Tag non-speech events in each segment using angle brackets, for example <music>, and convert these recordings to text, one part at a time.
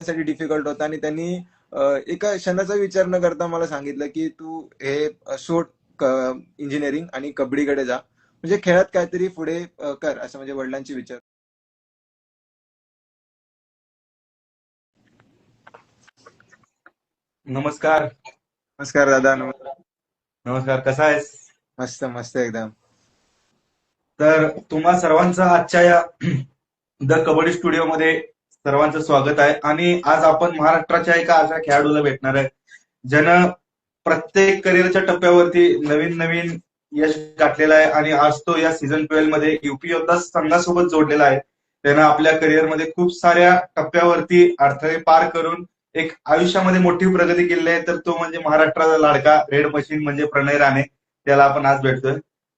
साठी डिफिकल्ट होता. आणि त्यांनी एका क्षणाचा विचार न करता मला सांगितलं की तू हे सोड इंजिनिअरिंग आणि कबड्डीकडे जा. म्हणजे खेळात काहीतरी पुढे कर असं म्हणजे वडिलांची विचार. नमस्कार. नमस्कार दादा नमस्कार नमस्कार कसा आहेस? मस्त मस्त एकदम. तर तुम्हा सर्वांचं आजच्या या <clears throat> द कबड्डी स्टुडिओमध्ये सर्वांचं स्वागत आहे. आणि आज आपण महाराष्ट्राच्या एका अशा खेळाडूला भेटणार आहे ज्यानं प्रत्येक करिअरच्या टप्प्यावरती नवीन नवीन यश गाठलेला आहे. आणि आज तो या सीझन ट्वेल्वमध्ये युपी योद्धा संघासोबत जोडलेला आहे. त्यानं आपल्या करिअरमध्ये खूप साऱ्या टप्प्यावरती अडथळे पार करून एक आयुष्यामध्ये मोठी प्रगती केलेली आहे. तर तो म्हणजे महाराष्ट्राचा लाडका रेड मशीन म्हणजे प्रणय राणे. त्याला आपण आज भेटतोय.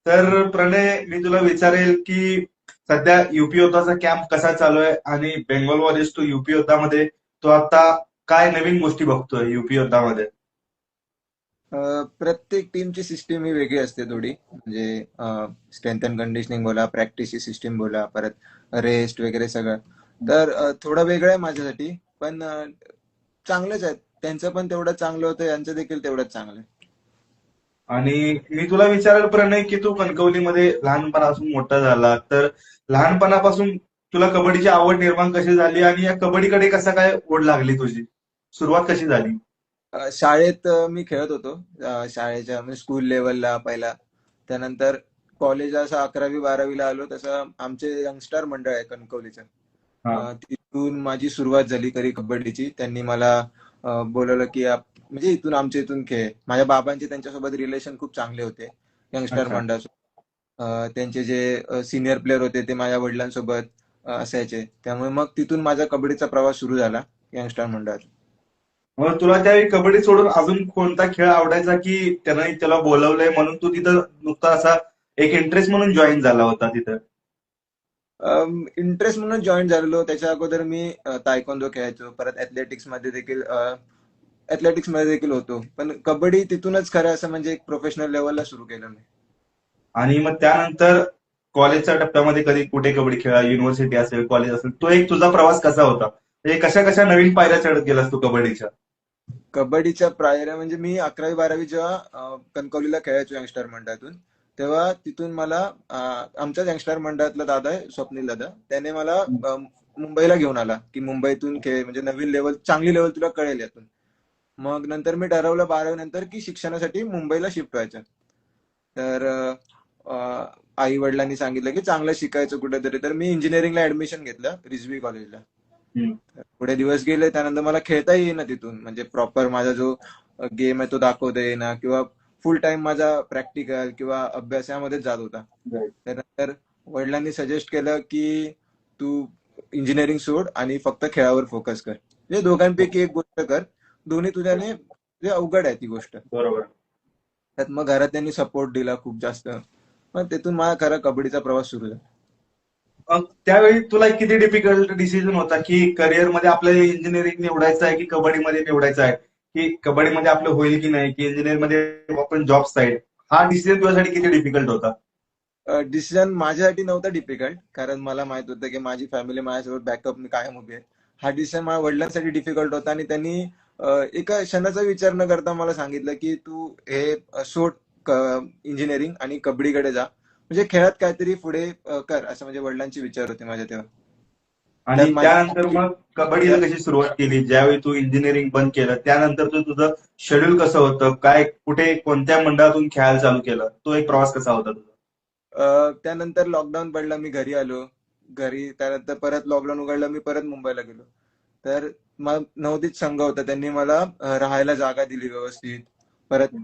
तर प्रणय मी तुला विचारेल की सध्या युपी योद्धाचा कॅम्प कसा चालू आहे आणि बेंगॉल वॉरियर्स टू युपी योद्धामध्ये तो आता काय नवीन गोष्टी बघतोय युपी योद्धामध्ये? प्रत्येक टीमची सिस्टीम ही वेगळी असते थोडी. म्हणजे स्ट्रेंथ अँड कंडिशनिंग बोला प्रॅक्टिसची सिस्टीम बोला परत रेस्ट वगैरे सगळं. तर थोडं वेगळं आहे माझ्यासाठी. पण अ, चांगलंच आहे. त्यांचं पण तेवढं चांगलं होतं यांचं देखील तेवढंच चांगलं आहे. आणि मी तुला विचारेल प्रणय की तू कणकवलीमध्ये लहानपणापासून मोठा झाला. तर लहानपणापासून तुला कबड्डीची आवड निर्माण कशी झाली आणि या कबड्डीकडे कसा काय ओढ लागली तुझी? सुरुवात कशी झाली? शाळेत मी खेळत होतो. शाळेच्या म्हणजे स्कूल लेवलला पहिला. त्यानंतर कॉलेज असं अकरावी बारावीला आलो. तसं आमचे यंगस्टर मंडळ आहे कणकवलीचं. तिथून माझी सुरुवात झाली खरी कबड्डीची. त्यांनी मला बोलवलं की आप- म्हणजे इथून आमच्या इथून खेळ. माझ्या बाबांचे त्यांच्यासोबत रिलेशन खूप चांगले होते. यंगस्टर. मंडळासोबत त्यांचे जे सिनियर प्लेअर होते ते माझ्या वडिलांसोबत असायचे. त्यामुळे मग तिथून माझा कबड्डीचा प्रवास सुरू झाला यंगस्टर मंडळात मग तुला त्यावेळी कबड्डी सोडून अजून कोणता खेळ आवडायचा की त्यानं त्याला बोलवलंय म्हणून तू तिथं नुकता असा एक इंटरेस्ट म्हणून जॉईन झाला होता तिथं? इंटरेस्ट म्हणून जॉईन झालेलो. त्याच्या अगोदर मी तायकोंदो खेळायचो. परत ऍथलेटिक्समध्ये देखील ऍथलेटिक्समध्ये देखील होतो. पण कबड्डी तिथूनच खरं असं म्हणजे एक प्रोफेशनल लेवलला सुरू केलं मी. आणि मग त्यानंतर कॉलेजच्या टप्प्यामध्ये कधी कुठे कबड्डी खेळा युनिव्हर्सिटी असेल कॉलेज असेल तो एक तुझा प्रवास कसा होता? म्हणजे कशा कशा नवीन पायऱ्या चढत गेलास तू कबड्डीच्या? कबड्डीच्या प्रायऱ्या म्हणजे मी अकरावी बारावी जेव्हा कणकवलीला खेळायचो यंगस्टर मंडळातून तेव्हा तिथून मला आमच्याच यंगस्टर मंडळातला दादा आहे स्वप्नील दादा. त्याने मला मुंबईला घेऊन आला की मुंबईतून खेळ म्हणजे नवीन लेवल चांगली लेवल तुला कळेल यातून. मग नंतर मी ठरवलं बारावी नंतर की शिक्षणासाठी मुंबईला शिफ्ट व्हायचं. तर आई वडिलांनी सांगितलं की चांगलं शिकायचं कुठेतरी. तर मी इंजिनिअरिंगला ऍडमिशन घेतलं रिझवी कॉलेजला. पुढे दिवस गेले त्यानंतर मला खेळता येईना तिथून. म्हणजे प्रॉपर माझा जो गेम आहे तो दाखवता येईना किंवा फुल टाइम माझा प्रॅक्टिकल किंवा अभ्यास यामध्येच जात होता. त्यानंतर वडिलांनी सजेस्ट केलं की तू इंजिनिअरिंग सोड आणि फक्त खेळावर फोकस कर. म्हणजे दोघांपैकी एक गोष्ट कर. दोन्ही तुझ्याने अवघड आहे ती गोष्ट. बरोबर. त्यात मग घरात त्यांनी सपोर्ट दिला खूप जास्त. मग तिथून माझा खरा कबड्डीचा प्रवास सुरू झाला. मग त्यावेळी तुला किती डिफिकल्ट डिसिजन होता की करिअरमध्ये आपल्याला इंजिनिअरिंग निवडायचं आहे की कबड्डीमध्ये निवडायचं आहे? की कबड्डीमध्ये आपलं होईल की नाही की इंजिनिअरमध्ये आपण जॉब साईड हा डिसिजन तुझ्यासाठी किती डिफिकल्ट होता? डिसिजन माझ्यासाठी नव्हता डिफिकल्ट कारण मला माहीत होतं की माझी फॅमिली माझ्यासोबत बॅकअप मी कायम उभी आहे हा डिसिजन माझ्या वडिलांसाठी डिफिकल्ट होता आणि त्यांनी एका क्षणाचा विचार न करता मला सांगितलं की तू हे सोड इंजिनिअरिंग आणि कबड्डीकडे जा. म्हणजे खेळात काहीतरी पुढे कर असं म्हणजे वडिलांचे विचार होते माझ्या तेव्हा. आणि त्यानंतर मग कबड्डीला कशी सुरुवात केली? ज्यावेळी तू इंजिनिअरिंग बंद केलं त्यानंतर तू तुझं शेड्यूल कसं होतं? काय कुठे कोणत्या मंडळातून खेळायला चालू केलं? तो एक प्रवास कसा होता तुझा? त्यानंतर लॉकडाऊन पडला मी घरी आलो. घरी त्यानंतर परत लॉकडाऊन उघडलं मी परत मुंबईला गेलो. तर मग नवोदित संघ होता त्यांनी मला राहायला जागा दिली व्यवस्थित. परत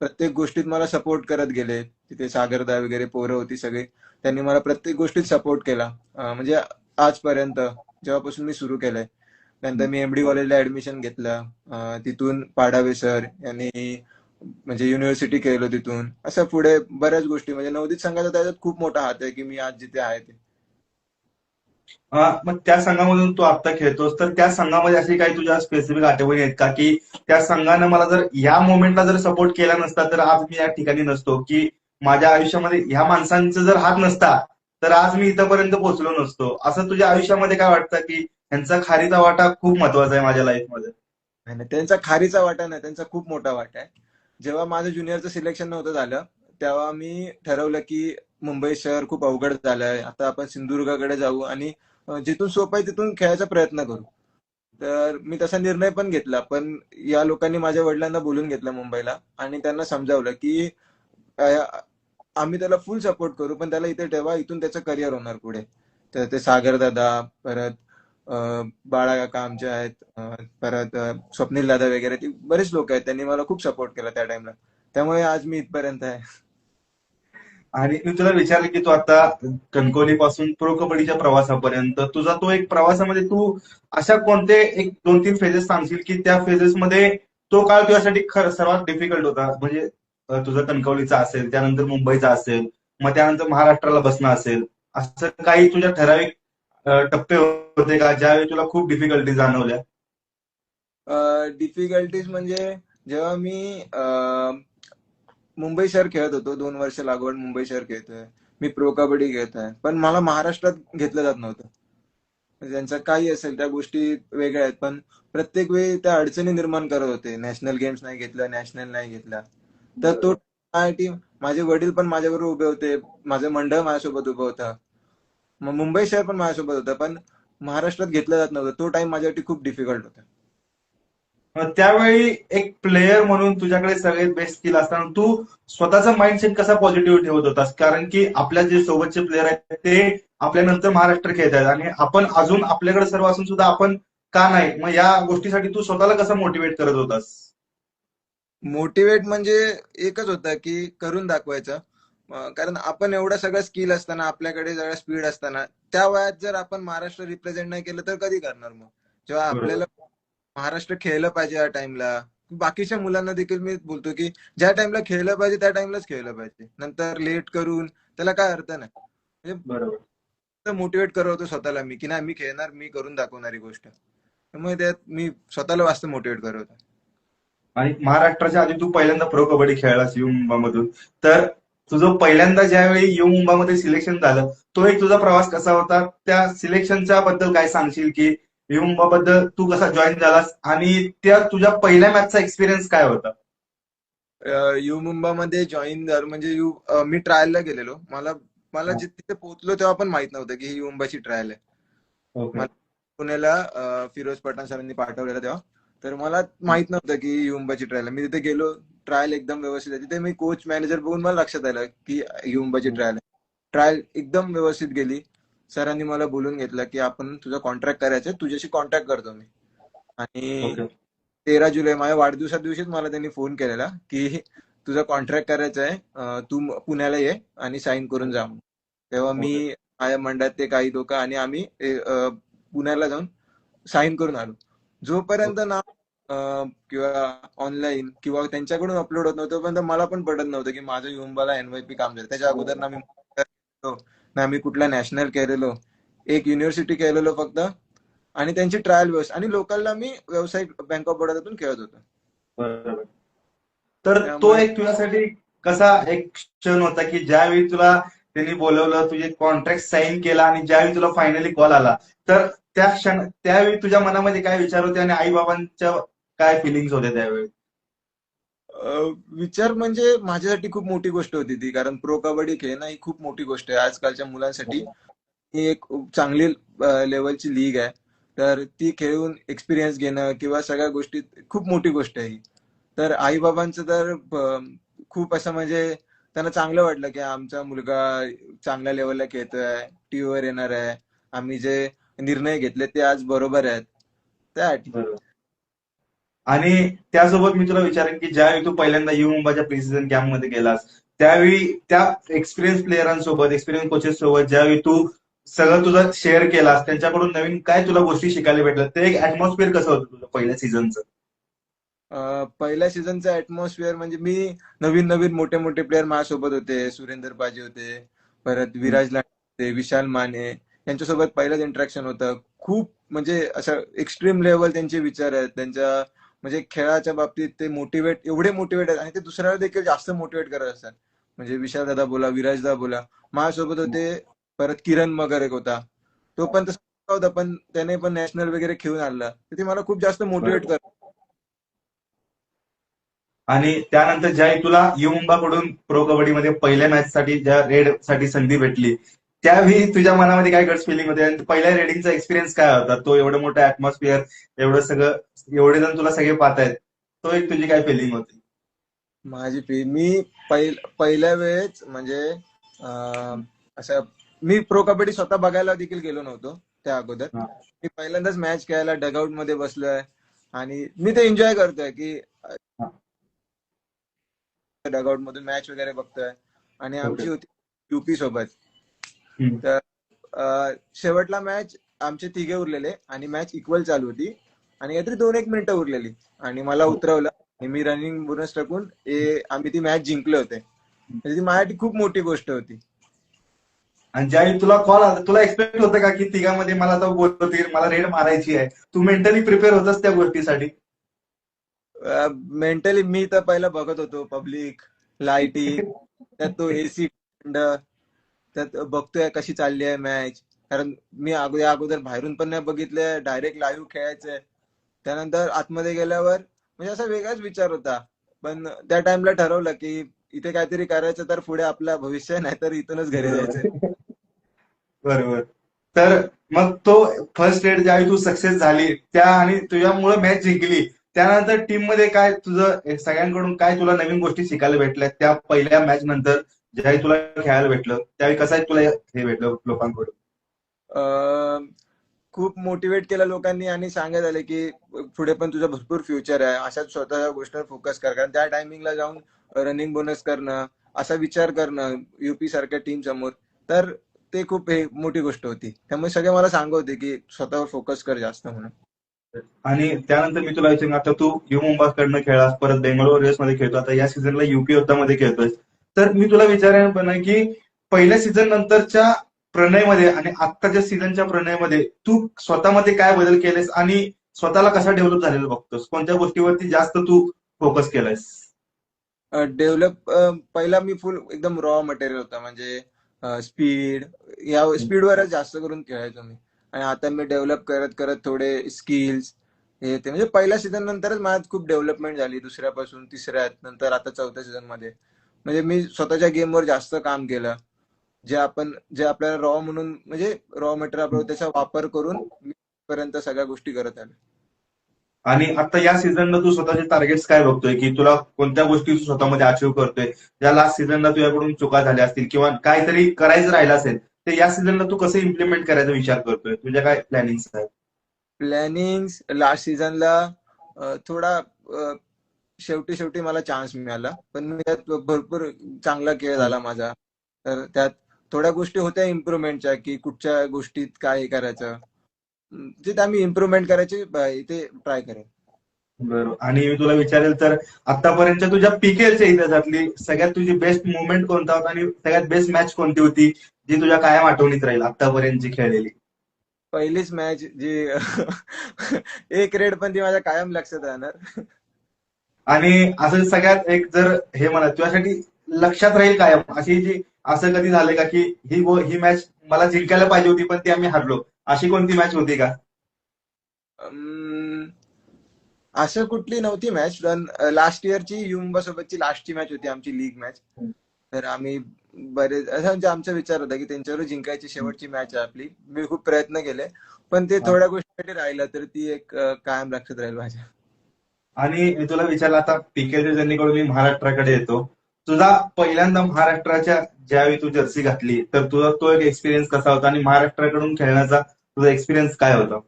प्रत्येक गोष्टीत मला सपोर्ट करत गेले. तिथे सागरदा वगैरे पोरं होती सगळी. त्यांनी मला प्रत्येक गोष्टीत सपोर्ट केला. म्हणजे आजपर्यंत जेव्हापासून मी सुरू केलंय. नंतर मी एमडी कॉलेजला ऍडमिशन घेतलं. तिथून पाडावे सर यांनी म्हणजे युनिव्हर्सिटी केलं तिथून. असं पुढे बऱ्याच गोष्टी म्हणजे नवोदित संघाचा त्याच्यात खूप मोठा हात आहे की मी आज जिथे आहे ते. हा, मग त्या संघामधून तू आता खेळतोस तर त्या संघामध्ये अशी काही तुझ्या स्पेसिफिक आठवणी आहेत का? की त्या संघानं मला जर या मोमेंटला जर सपोर्ट केला नसता तर आज मी या ठिकाणी नसतो की माझ्या आयुष्यामध्ये ह्या माणसांचा जर हात नसता तर आज मी इथपर्यंत पोहोचलो नसतो. असं तुझ्या आयुष्यामध्ये काय वाटतं की यांचा खारीचा वाटा खूप महत्त्वाचा आहे माझ्या लाईफमध्ये नाही नाही, त्यांचा खारीचा वाटा नाही त्यांचा खूप मोठा वाटा आहे. जेव्हा माझं ज्युनियरचं सिलेक्शन नव्हतं झालं तेव्हा मी ठरवलं की मुंबई शहर खूप अवघड झालंय आता आपण सिंधुदुर्गाकडे जाऊ आणि जिथून सोपं आहे तिथून खेळायचा प्रयत्न करू. तर मी तसा निर्णय पण घेतला पण या लोकांनी माझ्या वडिलांना बोलून घेतलं मुंबईला आणि त्यांना समजावलं की आम्ही त्याला फुल सपोर्ट करू पण त्याला इथे ठेवा इथून त्याचं करिअर होणार पुढे. तर ते सागर दादा परत बाळा काका आमचे आहेत परत स्वप्नील दादा वगैरे ती बरेच लोक आहेत त्यांनी मला खूप सपोर्ट केला त्या टाइमला त्यामुळे आज मी इथपर्यंत आहे. आणि मी तुला विचारलं की तू आता कणकवली पासून प्रो कबड्डीच्या प्रवासापर्यंत तुझा तो एक प्रवासामध्ये तू अशा कोणते एक दोन तीन फेजेस सांगशील की त्या फेजेस मध्ये तो काळ तुझ्यासाठी खर सर्वात डिफिकल्ट होता? म्हणजे तुझं कणकवलीचा असेल त्यानंतर मुंबईचा असेल मग त्यानंतर महाराष्ट्राला बसणं असेल असं काही तुझ्या ठराविक टप्पे होते का ज्यावेळी तुला खूप डिफिकल्टी जाणवल्या? डिफिकल्टीज म्हणजे जेव्हा मी मुंबई शहर खेळत होतो दोन वर्ष लागवड मुंबई शहर खेळतोय मी प्रो कबड्डी खेळतोय पण मला महाराष्ट्रात घेतलं जात नव्हतं. म्हणजे त्यांचं काही असेल त्या गोष्टी वेगळ्या आहेत पण प्रत्येक वेळी त्या अडचणी निर्माण करत होते. नॅशनल गेम्स नाही घेतलं नॅशनल नाही घेतला. तर तो टीम माझे वडील पण माझ्याबरोबर उभे होते. माझं मंडळ माझ्यासोबत उभं होतं. मग मुंबई शहर पण माझ्यासोबत होतं पण महाराष्ट्रात घेतलं जात नव्हतं. तो टाइम माझ्यासाठी खूप डिफिकल्ट होता. त्यावेळी एक प्लेयर म्हणून तुझ्याकडे सगळे बेस्ट स्किल असताना तू स्वतःचा माइंडसेट कसा पॉझिटिव्ह ठेवत होतास? कारण की आपल्या जे सोबतचे प्लेयर आहेत ते आपल्यानंतर महाराष्ट्र खेळत आहेत आणि आपण अजून आपल्याकडे सर्व असून सुद्धा आपण का नाही? मग या गोष्टीसाठी तू स्वतःला कसं मोटिवेट करत होतास? मोटिवेट म्हणजे एकच होतं की करून दाखवायचं. कारण आपण एवढं सगळं स्किल असताना आपल्याकडे सगळं स्पीड असताना त्या वयात जर आपण महाराष्ट्र रिप्रेझेंट नाही केलं तर कधी करणार मग? जेव्हा. आपल्याला महाराष्ट्र खेळलं पाहिजे या टाइमला बाकीच्या मुलांना देखील मी बोलतो की ज्या टाइमला खेळलं पाहिजे त्या टाइमलाच खेळलं पाहिजे. नंतर लेट करून त्याला काय अर्थ नाही. बरोबर. मोटिवेट करत होतो स्वतःला मी की नाही मी खेळणार मी करून दाखवणारी गोष्ट. त्यामुळे त्यात मी स्वतःला वास्त मोटिवेट करत होतो आणि महाराष्ट्राच्या आधी तू पहिल्यांदा प्रो कबड्डी खेळलास यू मुंबामधून तर तुझं पहिल्यांदा ज्यावेळी यू मुंबामध्ये सिलेक्शन झालं तो एक तुझा प्रवास कसा होता? त्या सिलेक्शनच्या बद्दल काय सांगशील की यू मुंबाबद्दल तू कसा जॉईन झालास? आणि त्या तुझ्या पहिल्या मॅचचा एक्सपिरियन्स काय होता? यू मुंबामध्ये जॉईन झालो म्हणजे यू मी ट्रायलला गेलेलो. मला मला. जिथे पोहोचलो तेव्हा पण माहीत नव्हतं की ही यू मुंबाची ट्रायल आहे पुण्याला फिरोज पठाण सरांनी पाठवलेलं तेव्हा. तर मला माहीत नव्हतं की यू मुंबाची ट्रायल आहे. मी तिथे गेलो ट्रायल एकदम व्यवस्थित आहे. तिथे मी कोच मॅनेजर बघून मला लक्षात आलं की यू मुंबाची ट्रायल आहे. ट्रायल एकदम व्यवस्थित गेली. सरांनी मला बोलून घेतलं की आपण तुझा कॉन्ट्रॅक्ट करायचं तुझ्याशी कॉन्टॅक्ट करतो मी. आणि ओके तेरा जुलै माझ्या वाढदिवसा दिवशीच मला त्यांनी फोन केलेला की तुझा कॉन्ट्रॅक्ट करायचा आहे. तू पुण्याला ये आणि साईन करून जा. तेव्हा मी माझ्या मंडळात ते काही लोक आणि आम्ही पुण्याला जाऊन साईन करून आलो. जोपर्यंत ना किंवा ऑनलाईन किंवा त्यांच्याकडून अपलोड होत नव्हतं तोपर्यंत मला पण पडत नव्हतं की माझं युंबाला एनवायपी काम झालं. त्याच्या अगोदर ना मी ना मी कुठला नॅशनल केलेलो. एक युनिव्हर्सिटी केलेलो फक्त. आणि त्यांची ट्रायल व्यवस्था आणि लोकलला मी व्यावसायिक बँक ऑफ बडोदातून खेळत होतो. बरोबर. तर तो एक तुझ्यासाठी कसा एक क्षण होता की ज्यावेळी तुला त्यांनी बोलवलं तुझे कॉन्ट्रॅक्ट साईन केला आणि ज्यावेळी तुला फायनली कॉल आला तर त्या क्षण त्यावेळी तुझ्या मनामध्ये काय विचार होते आणि आई बाबांच्या काय फिलिंग्स होत्या त्यावेळी? विचार म्हणजे माझ्यासाठी खूप मोठी गोष्ट होती ती कारण प्रो कबड्डी खेळणं ही खूप मोठी गोष्ट आहे. आजकालच्या मुलांसाठी ही एक चांगली लेवलची लीग आहे. तर ती खेळून एक्सपिरियन्स घेणं किंवा सगळ्या गोष्टी खूप मोठी गोष्ट आहे ही. तर आईबाबांचं तर खूप असं म्हणजे त्यांना चांगलं वाटलं की आमचा मुलगा चांगल्या लेवलला खेळतोय टीव्हीवर येणार आहे. आम्ही जे निर्णय घेतले ते आज बरोबर आहेत. बरोबर. आणि त्यासोबत मी तुला विचारेन की ज्यावेळी तू पहिल्यांदा यू मुंबाच्या प्री कॅम्पमध्ये गेलास त्यावेळी त्या एक्सपिरियन्स प्लेयरांसोबत एक्सपिरियन्स कोचेस सोबत ज्यावेळी तू सगळं तुझं शेअर केलास त्यांच्याकडून नवीन काय तुला गोष्टी शिकायला भेटल्या? ते एक ऍटमॉस्फिअर कसं होतं तुझं पहिल्या सीझनचं अं, पहिल्या सीझनचा ऍटमॉस्फिअर म्हणजे मी नवीन नवीन मोठे मोठे प्लेअर माझ्यासोबत होते. सुरेंदर पाजी होते. परत विराज लांडे होते. विशाल माने. त्यांच्यासोबत पहिलंच इंटरॅक्शन होतं. खूप म्हणजे असं एक्स्ट्रीम लेवल त्यांचे विचार आहेत. त्यांच्या म्हणजे खेळाच्या बाबतीत ते मोटिवेट एवढे मोटिवेट आहेत. आणि ते दुसऱ्याला देखील जास्त मोटिवेट करत असतात. म्हणजे विशाल दादा बोला विराज दादा बोला. माझ्यासोबत होते परत किरण मगर एक होता. तो पण तसा होता पण त्याने पण नॅशनल वगैरे खेळून आणला. तर ते मला खूप जास्त मोटिवेट करत. आणि त्यानंतर ज्या तुला यु मुंबाकडून प्रो कबड्डीमध्ये पहिल्या मॅच साठी ज्या रेडसाठी संधी भेटली त्यावेळी तुझ्या मनामध्ये काय गट्स फिलिंग होते आणि पहिल्या रेडिंगचा एक्सपिरियन्स काय होता तो एवढं मोठं ऍटमॉस्फिअर एवढं सगळं एवढे जण तुला सगळे पाहतायत तो एक तुझी काय फिलिंग होती माझी फी मी पहिल पहिल्या वेळेस म्हणजे असं मी प्रो कबड्डी स्वतः बघायला देखील गेलो नव्हतो त्या अगोदर. मी पहिल्यांदाच मॅच खेळायला डगआउटमध्ये बसलोय आणि मी ते एन्जॉय करतोय की. डगआउट मधून मॅच वगैरे बघतोय आणि आमची. होती युपी सोबत. तर अं, शेवटला मॅच आमचे तिघे उरलेले आणि मॅच इक्वल चालू होती. आणि काहीतरी दोन एक मिनिटं उरलेली. आणि मला उतरवलं आणि मी रनिंग बोनस टाकून ए आम्ही ती मॅच जिंकले होते. म्हणजे ती माझ्यासाठी खूप मोठी गोष्ट होती. आणि ज्यावेळी तुला कॉल आला तुला एक्सपेक्ट होतं का की तिघामध्ये मला आता बोलतील मला रेड मारायची आहे? तू मेंटली प्रिपेअर होतस त्या गोष्टीसाठी? मेंटली मी तर पहिलं बघत होतो पब्लिक लाईटिंग त्यात तो एसी त्यात बघतोय कशी चालली आहे मॅच कारण मी अगोदर अगोदर बाहेरून पण नाही बघितलंय डायरेक्ट लाईव्ह खेळायचंय. त्यानंतर आतमध्ये गेल्यावर म्हणजे असा वेगळाच विचार होता. पण त्या टाइमला ठरवलं की इथे काहीतरी करायचं तर पुढे आपलं भविष्य नाही तर इथूनच घरी जायचं बरोबर. तर मग तो फर्स्ट रेड ज्यावेळी तू सक्सेस झाली त्या आणि तुझ्यामुळे मॅच जिंकली त्यानंतर टीममध्ये काय तुझं सगळ्यांकडून काय तुला नवीन गोष्टी शिकायला भेटल्या त्या पहिल्या मॅच नंतर? ज्यावेळी तुला खेळायला भेटलं त्यावेळी कसं आहे तुला हे भेटलं लोकांकडून? खूप मोटिवेट केलं लोकांनी आणि सांगत आले की पुढे पण तुझं भरपूर फ्युचर आहे. अशाच स्वतःच्या गोष्टीवर फोकस कर. कारण त्या टायमिंगला जाऊन रनिंग बोनस करणं असा विचार करणं युपी सारख्या टीम समोर तर ते खूप हे मोठी गोष्ट होती. त्यामुळे सगळे मला सांगत होते की स्वतःवर फोकस कर जास्त म्हणून. आणि त्यानंतर मी तुला विचारेन आता तू यू मुंबाकडनं खेळलास परत बेंगलोर रेस मध्ये खेळतो. आता या सीझनला युपी मध्ये खेळतोय तर मी तुला विचारेन पण आहे की पहिल्या सीझन नंतरच्या प्रणयमध्ये आणि आत्ताच्या सीझनच्या प्रणयमध्ये तू स्वतःमध्ये काय बदल केलेस आणि स्वतःला कसा डेव्हलप झालेला बघतोस? कोणत्या गोष्टीवरती जास्त तू फोकस केलायस? डेव्हलप पहिला मी फुल एकदम रॉ मटेरियल होता. म्हणजे स्पीड या स्पीडवरच जास्त करून खेळायचो मी. आणि आता मी डेव्हलप करत करत थोडे स्किल्स हे ते. म्हणजे पहिल्या सीझन नंतरच माझ्यात खूप डेव्हलपमेंट झाली. दुसऱ्यापासून तिसऱ्यात नंतर आता चौथ्या सीझनमध्ये. म्हणजे मी स्वतःच्या गेमवर जास्त काम केलं. जे आपण जे आपल्याला रॉ म्हणून म्हणजे रॉ मटेरियल त्याचा वापर करून मी पर्यंत सगळ्या गोष्टी करत आलो. आणि आता या सीझनला तू स्वतःचे टार्गेट्स काय बघतोय? की तुला कोणत्या गोष्टी तू स्वतःमध्ये अचीव्ह करतोय? ज्या लास्ट सीझनला तुझ्याकडून चुका झाल्या असतील किंवा काहीतरी करायचं राहिलं असेल ते या सीझनला तू कसं इम्प्लिमेंट करायचा विचार करतोय? तुझ्या काय प्लॅनिंग आहेत? प्लॅनिंग लास्ट सीझनला थोडा शेवटी शेवटी मला चान्स मिळाला. पण मी त्यात भरपूर चांगला खेळ झाला माझा. तर त्यात थोड्या गोष्टी होत्या इम्प्रुव्हमेंटच्या की कुठच्या गोष्टीत काय हे करायचं. जे आम्ही इम्प्रुव्हमेंट करायचे इथे ट्राय करेन. बरोबर आणि मी तुला विचारेल तर आतापर्यंतच्या तुझ्या पीकेएलच्या इतिहासातली सगळ्यात तुझी बेस्ट मुवमेंट कोणता होता आणि सगळ्यात बेस्ट मॅच कोणती होती जी तुझ्या कायम आठवणीत राहील आतापर्यंतची खेळलेली? पहिलीच मॅच जी <laughs> एक रेड पण ती माझ्या कायम लक्षात राहणार. आणि असं सगळ्यात एक जर हे म्हणा तुझ्यासाठी लक्षात राहील कायम अशी जी असं कधी झालंय का की ही गो- ही मॅच मला जिंकायला पाहिजे होती पण ती आम्ही हरलो. अशी कोणती मॅच होती का? असं कुठली नव्हती मॅच पण लास्ट इयरची युम्बा सोबतची लास्टची मॅच होती आमची लीग मॅच. तर आम्ही बरेच असं म्हणजे आमचा विचार होता की त्यांच्यावर जिंकायची शेवटची मॅच आहे आपली. मी खूप प्रयत्न केले पण ते. थोड्या गोष्टीसाठी राहिलं तर ती एक कायम लक्षात राहील माझ्या. आणि मी तुला विचारलं आता पीकेच्या जर्नीकडून मी महाराष्ट्राकडे येतो. तुझा पहिल्यांदा महाराष्ट्राच्या ज्यावेळी तू जर्सी घातली तर तुझा तो एक एक्सपिरियन्स कसा होता आणि महाराष्ट्राकडून खेळण्याचा तुझा एक्सपिरियन्स काय होता?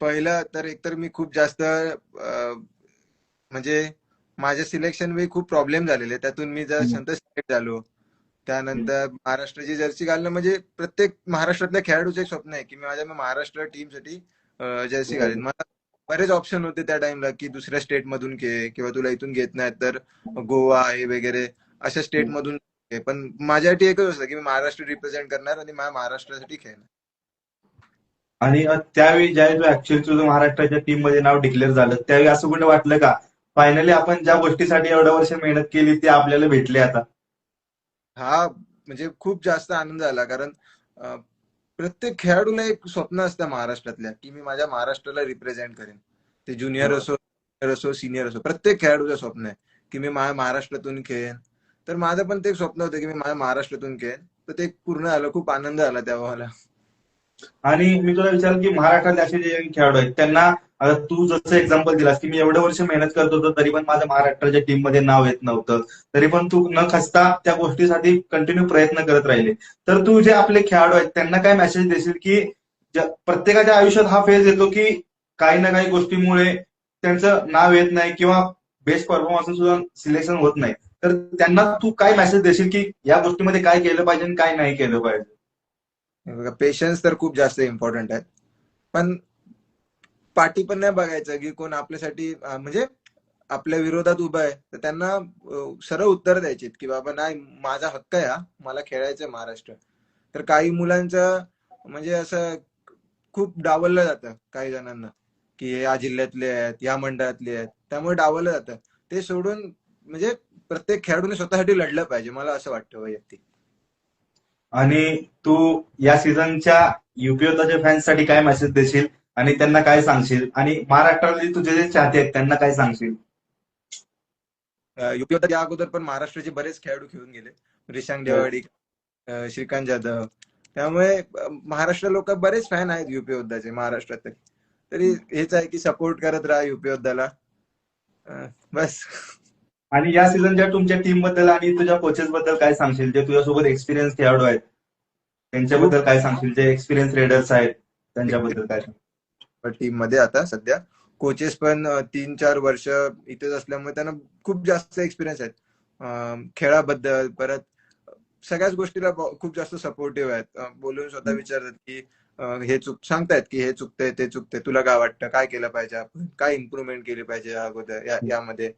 पहिलं तर एकतर मी खूप जास्त म्हणजे माझ्या सिलेक्शन वेळी खूप प्रॉब्लेम झालेले. त्यातून मी जर. संत सिलेक्ट झालो. त्यानंतर महाराष्ट्राची जर्सी घालणं म्हणजे प्रत्येक महाराष्ट्रातल्या खेळाडूचं एक स्वप्न आहे की मी माझ्या महाराष्ट्र टीमसाठी जर्सी घालेन. मला बरेच ऑप्शन होते त्या टाइमला की दुसऱ्या स्टेट मधून घे किंवा तुला इथून घेत नाहीत तर गोवा आहे वगैरे अशा स्टेट मधून घे. पण माझ्यासाठी एकच असतं की मी महाराष्ट्र रिप्रेझेंट करणार आणि माझ्या महाराष्ट्रासाठी खेळणार. आणि त्यावेळी ज्यावेळी ऍक्च्युअली तुझं महाराष्ट्राच्या टीममध्ये नाव डिक्लेअर झालं त्यावेळी असं कुठे वाटलं का? फायनली आपण ज्या गोष्टीसाठी एवढ्या वर्ष मेहनत केली ते आपल्याला भेटले आता. हा म्हणजे खूप जास्त आनंद झाला कारण प्रत्येक खेळाडूला एक स्वप्न असतं महाराष्ट्रातल्या की मी माझ्या महाराष्ट्राला रिप्रेझेंट करेन. ते ज्युनियर असो senior असो सिनियर असो प्रत्येक खेळाडूचं स्वप्न आहे की मी माझ्या महाराष्ट्रातून खेळेन. तर माझं पण ते एक स्वप्न होतं की मी माझ्या महाराष्ट्रातून खेळेन. तर ते पूर्ण झालं खूप आनंद आला तेव्हा मला. आणि मी तुला विचारेल की महाराष्ट्रातले असे जे खेळाडू आहेत त्यांना आता तू जसं एक्झाम्पल दिलास की मी एवढं वर्ष मेहनत करत होतो तरी पण माझं महाराष्ट्राच्या टीममध्ये नाव येत नव्हतं. तरी पण तू न खसता त्या गोष्टीसाठी कंटिन्यू प्रयत्न करत राहिले. तर तू जे आपले खेळाडू आहेत त्यांना काय मेसेज देशील की प्रत्येकाच्या आयुष्यात हा फेज येतो की काही ना काही गोष्टीमुळे त्यांचं नाव येत नाही किंवा बेस्ट परफॉर्मन्स सुद्धा सिलेक्शन होत नाही. तर त्यांना तू काय मेसेज देशील की या गोष्टीमध्ये काय केलं पाहिजे आणि काय नाही केलं पाहिजे? बघा पेशन्स तर खूप जास्त इम्पॉर्टंट आहे. पण पाठी पण नाही बघायचं की कोण आपल्यासाठी म्हणजे आपल्या विरोधात उभं आहे. तर त्यांना सरळ उत्तर द्यायचे की बाबा नाही माझा हक्क आहे हा. मला खेळायचं महाराष्ट्र. तर काही मुलांचं म्हणजे असं खूप डावललं जातं काही जणांना की या जिल्ह्यातले आहेत या मंडळातले आहेत. त्यामुळे डावललं जातं. ते सोडून म्हणजे प्रत्येक खेळाडूने स्वतःसाठी लढलं पाहिजे मला असं वाटतं वैयक्तिक. आणि तू या सीझनच्या युपी फॅन्स फॅन्ससाठी काय मेसेज देशील? आणि त्यांना काय सांगशील? आणि महाराष्ट्रातले तुझे जे चाहते आहेत त्यांना काय सांगशील? युपी होता अगोदर पण महाराष्ट्राचे बरेच खेळाडू खेळून गेले. रिशांग देवाडी अं, श्रीकांत जाधव. त्यामुळे महाराष्ट्र लोक बरेच फॅन आहेत युपी योद्धाचे महाराष्ट्रात तरी तरी हेच आहे की सपोर्ट करत राहा युपी योद्धाला बस. आणि या सीझनच्या तुमच्या टीमबद्दल आणि तुझ्या कोचेस बद्दल काय सांगशील? जे तुझ्यासोबत एक्सपिरियन्स खेळाडू आहेत त्यांच्याबद्दल काय सांगशील? जे एक्सपिरियन्स रेडर्स आहेत त्यांच्याबद्दल काय सांगशील? टीममध्ये आता सध्या कोचेस पण तीन चार वर्ष इथेच असल्यामुळे त्यांना खूप जास्त एक्सपिरियन्स आहेत. खेळाबद्दल परत सगळ्याच गोष्टीला खूप जास्त सपोर्टिव्ह आहेत. बोलून स्वतः विचारतात की हे चुक सांगतायत की हे चुकतंय ते चुकतंय तुला काय वाटतं? काय केलं पाहिजे आपण? काय इम्प्रुव्हमेंट केली पाहिजे अगोदर यामध्ये?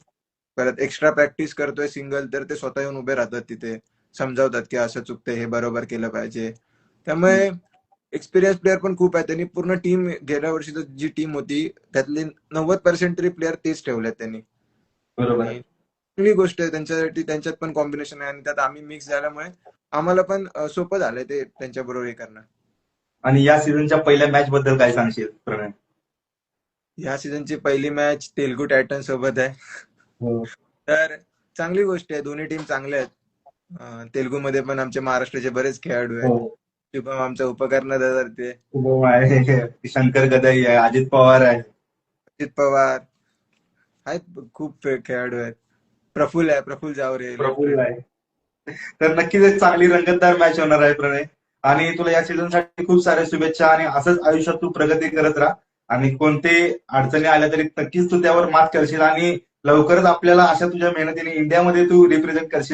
परत एक्स्ट्रा प्रॅक्टिस करतोय सिंगल तर ते स्वतः येऊन उभे राहतात तिथे. समजावतात की असं चुकतंय हे बरोबर केलं पाहिजे. त्यामुळे एक्सपिरियन्स प्लेअर पण खूप आहे. त्यांनी पूर्ण टीम गेल्या वर्षी जी टीम होती त्यातली नव्वद पर्सेंट तरी प्लेअर तेच ठेवलेत त्यांनी. बरोबर. चांगली गोष्ट आहे. त्यांच्यासाठी त्यांच्यात पण कॉम्बिनेशन आहे आणि त्यात आम्ही मिक्स झाल्यामुळे आम्हाला पण सोपं झालंय ते त्यांच्या बरोबर हे करणं. आणि या सीझनच्या पहिल्या मॅच बद्दल काय सांगशील प्रणय? या सीझनची पहिली मॅच तेलगू टायटन सोबत आहे. तर चांगली गोष्ट आहे. दोन्ही टीम चांगल्या आहेत. अं, तेलगूमध्ये पण आमचे महाराष्ट्राचे बरेच खेळाडू आहेत. हो. शुभम आमचा उपकर्णधार ते शुभम आहे. शंकर गदाई आहे. अजित पवार आहे. अजित पवार. आहेत खूप खेळाडू आहेत. प्रफुल्ल आहे. प्रफुल्ल जावरे. प्रफुल्ल आहे. तर नक्कीच एक चांगली रंगतदार मॅच होणार आहे प्रणय. आणि तुला या सीझनसाठी खूप साऱ्या शुभेच्छा आणि असंच आयुष्यात तू प्रगती करत राहा. आणि कोणते अडचणी आल्या तरी नक्कीच तू त्यावर मात करशील आणि लवकरच आपल्याला अशा तुझ्या मेहनतीने इंडियामध्ये तू रिप्रेझेंट करशील.